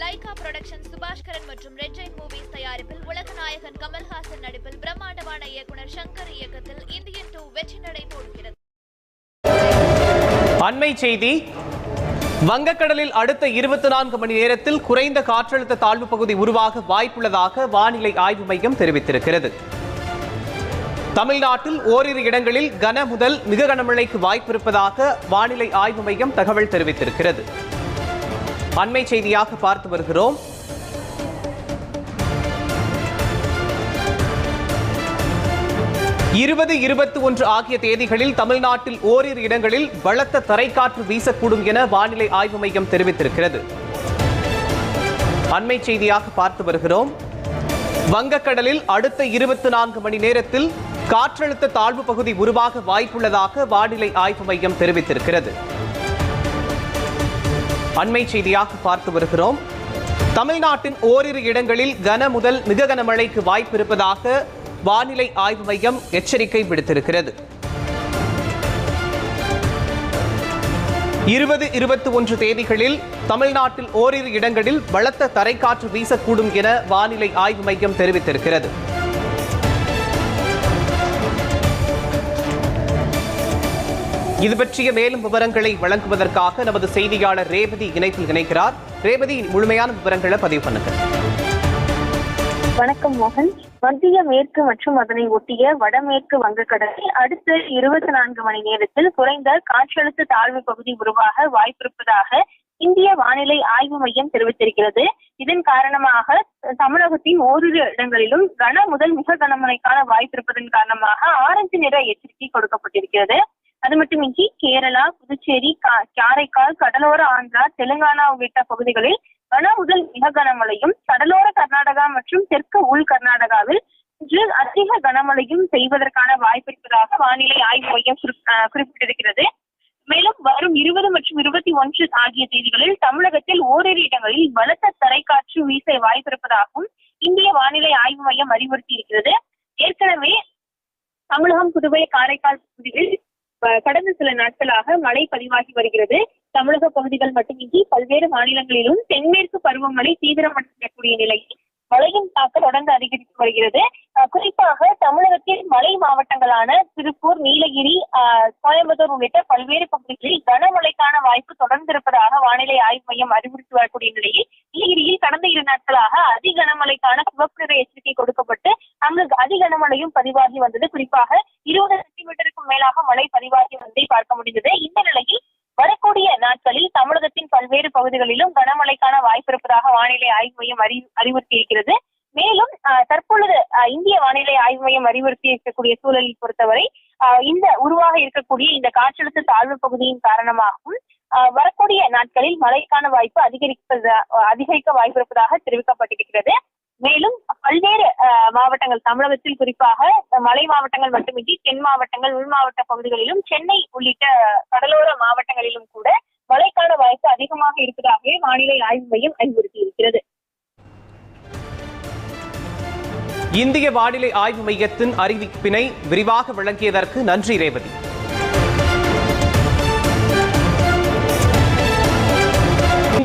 Lyca production Subaskaran மற்றும் red Jain movies தயாரிப்பில் உலகநாயகன் கமல்ஹாசன் நடிப்பில் பிரம்மாண்டமான இயக்குனர் சங்கர் இயக்கத்தில் இந்தியன் டூ வெற்றி நடை போடுகிறது அண்மை செய்தி. வங்கக்கடலில் அடுத்த இருபத்தி நான்கு மணி நேரத்தில் குறைந்த காற்றழுத்த தாழ்வு பகுதி உருவாக வாய்ப்புள்ளதாக வானிலை ஆய்வு மையம் தெரிவித்திருக்கிறது. தமிழ்நாட்டில் ஓரிரு இடங்களில் கன முதல் மிக கனமழைக்கு வாய்ப்பிருப்பதாக வானிலை ஆய்வு மையம் தகவல் தெரிவித்திருக்கிறது. அண்மை செய்தியாக பார்த்து வருகிறோம். இருபது இருபத்தி ஒன்று ஆகிய தேதிகளில் தமிழ்நாட்டில் ஓரிரு இடங்களில் பலத்த தரைக்காற்று வீசக்கூடும் என வானிலை ஆய்வு மையம் தெரிவித்திருக்கிறது. அண்மை செய்தியாக பார்த்து வருகிறோம். வங்கக்கடலில் அடுத்த இருபத்தி நான்கு மணி நேரத்தில் காற்றழுத்த தாழ்வு பகுதி உருவாக வாய்ப்புள்ளதாக வானிலை ஆய்வு மையம் தெரிவித்திருக்கிறது. அண்மை செய்தியாக பார்த்து வருகிறோம். தமிழ்நாட்டின் ஓரிரு இடங்களில் கன முதல் மிக கனமழைக்கு வாய்ப்பு இருப்பதாக வானிலை ஆய்வு மையம் எச்சரிக்கை விடுத்திருக்கிறது. இருபது இருபத்தி ஒன்று தேதிகளில் தமிழ்நாட்டில் ஓரிரு இடங்களில் பலத்த தரைக்காற்று வீசக்கூடும் என வானிலை ஆய்வு மையம் தெரிவித்திருக்கிறது. இது பற்றிய மேலும் விவரங்களை வழங்குவதற்காக நமது செய்தியாளர் ரேவதி இணைப்பில் இணைக்கிறார் ரேவதி முழுமையான விவரங்களை பதிவு பண்ணுங்க வணக்கம் மோகன். மத்திய மேற்கு மற்றும் அதனை ஒட்டிய வடமேற்கு வங்கக்கடலில் அடுத்த இருபத்தி நான்கு மணி நேரத்தில் குறைந்த காற்றழுத்த தாழ்வு பகுதி உருவாக வாய்ப்பிருப்பதாக இந்திய வானிலை ஆய்வு மையம் தெரிவித்திருக்கிறது. இதன் காரணமாக தமிழகத்தின் ஓரிரு இடங்களிலும் கன முதல் மிக கனமழைக்கான வாய்ப்பிருப்பதன் காரணமாக ஆரஞ்சு நிற எச்சரிக்கை கொடுக்கப்பட்டிருக்கிறது. அது மட்டுமின்றி கேரளா புதுச்சேரி கா- காரைக்கால் கடலோர ஆந்திரா தெலுங்கானா உள்ளிட்ட பகுதிகளில் கன முதல் மிக கனமழையும் கடலோர கர்நாடகா மற்றும் தெற்கு உள் கர்நாடகாவில் இன்று அதிக கனமழையும் செய்வதற்கான வாய்ப்பிருப்பதாக வானிலை ஆய்வு மையம் குறிப்பிட்டிருக்கிறது. மேலும் வரும் இருபது மற்றும் இருபத்தி ஒன்று ஆகிய தேதிகளில் தமிழகத்தில் ஓரிரு இடங்களில் பலத்த தரைக்காற்று வீச வாய்ப்பிருப்பதாகவும் இந்திய வானிலை ஆய்வு மையம் அறிவுறுத்தி இருக்கிறது ஏற்கனவே தமிழகம் புதுவை காரைக்கால் பகுதிகளில் கடந்த சில நாட்களாக மழை பதிவாகி வருகிறது. தமிழக பகுதிகள் மட்டுமின்றி பல்வேறு மாநிலங்களிலும் தென்மேற்கு பருவமழை தீவிரமடையக்கூடிய நிலையில் மழையின் தாக்கம் தொடர்ந்து அதிகரித்து வருகிறது. குறிப்பாக தமிழகத்தில் மலை மாவட்டங்களான திருப்பூர் நீலகிரி கோயம்புத்தூர் உள்ளிட்ட பல்வேறு பகுதிகளில் கனமழைக்கான வாய்ப்பு தொடர்ந்து இருப்பதாக வானிலை ஆய்வு மையம் அறிவுறுத்தி வரக்கூடிய நிலையில் நீலகிரியில் கடந்த இரு நாட்களாக அதி கனமழைக்கான சிவப்பு நிற எச்சரிக்கை கொடுக்கப்பட்டு அங்கு அதி கனமழையும் பதிவாகி வந்தது. குறிப்பாக இருபது சென்டிமீட்டருக்கும் மேலாக மழை பதிவாகி வந்ததை பார்க்க முடிந்தது. இந்த நிலையில் வரக்கூடிய நாட்களில் தமிழகத்தின் பல்வேறு பகுதிகளிலும் கனமழைக்கான வாய்ப்பு இருப்பதாக வானிலை ஆய்வு மையம் அறி அறிவுறுத்தி இருக்கிறது. மேலும் ஆஹ், தற்பொழுது ஆஹ், இந்திய வானிலை ஆய்வு மையம் அறிவுறுத்தி இருக்கக்கூடிய சூழலில் பொறுத்தவரை இந்த உருவாக இருக்கக்கூடிய இந்த காற்றழுத்த தாழ்வு பகுதியின் காரணமாகவும் வரக்கூடிய நாட்களில் மழைக்கான வாய்ப்பு அதிகரிப்பது அதிகரிக்க வாய்ப்பு இருப்பதாக தெரிவிக்கப்பட்டிருக்கிறது. மேலும் பல்வேறு மாவட்டங்கள் தமிழகத்தில் குறிப்பாக மலை மாவட்டங்கள் மட்டுமின்றி தென் மாவட்டங்கள் உள் மாவட்ட பகுதிகளிலும் சென்னை உள்ளிட்ட கடலோர மாவட்டங்களிலும் கூட மழைக்கான வாய்ப்பு அதிகமாக இருப்பதாகவே வானிலை ஆய்வு மையம் அறிவுறுத்தி இருக்கிறது இந்திய வானிலை ஆய்வு மையத்தின் அறிவிப்பினை விரிவாக விளங்கியதற்கு நன்றி ரேவதி.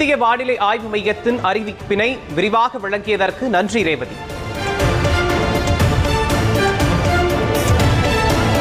இந்திய வானிலை ஆய்வு மையத்தின் அறிவிப்பினை விரிவாக விளக்கியதற்கு நன்றி ரேவதி.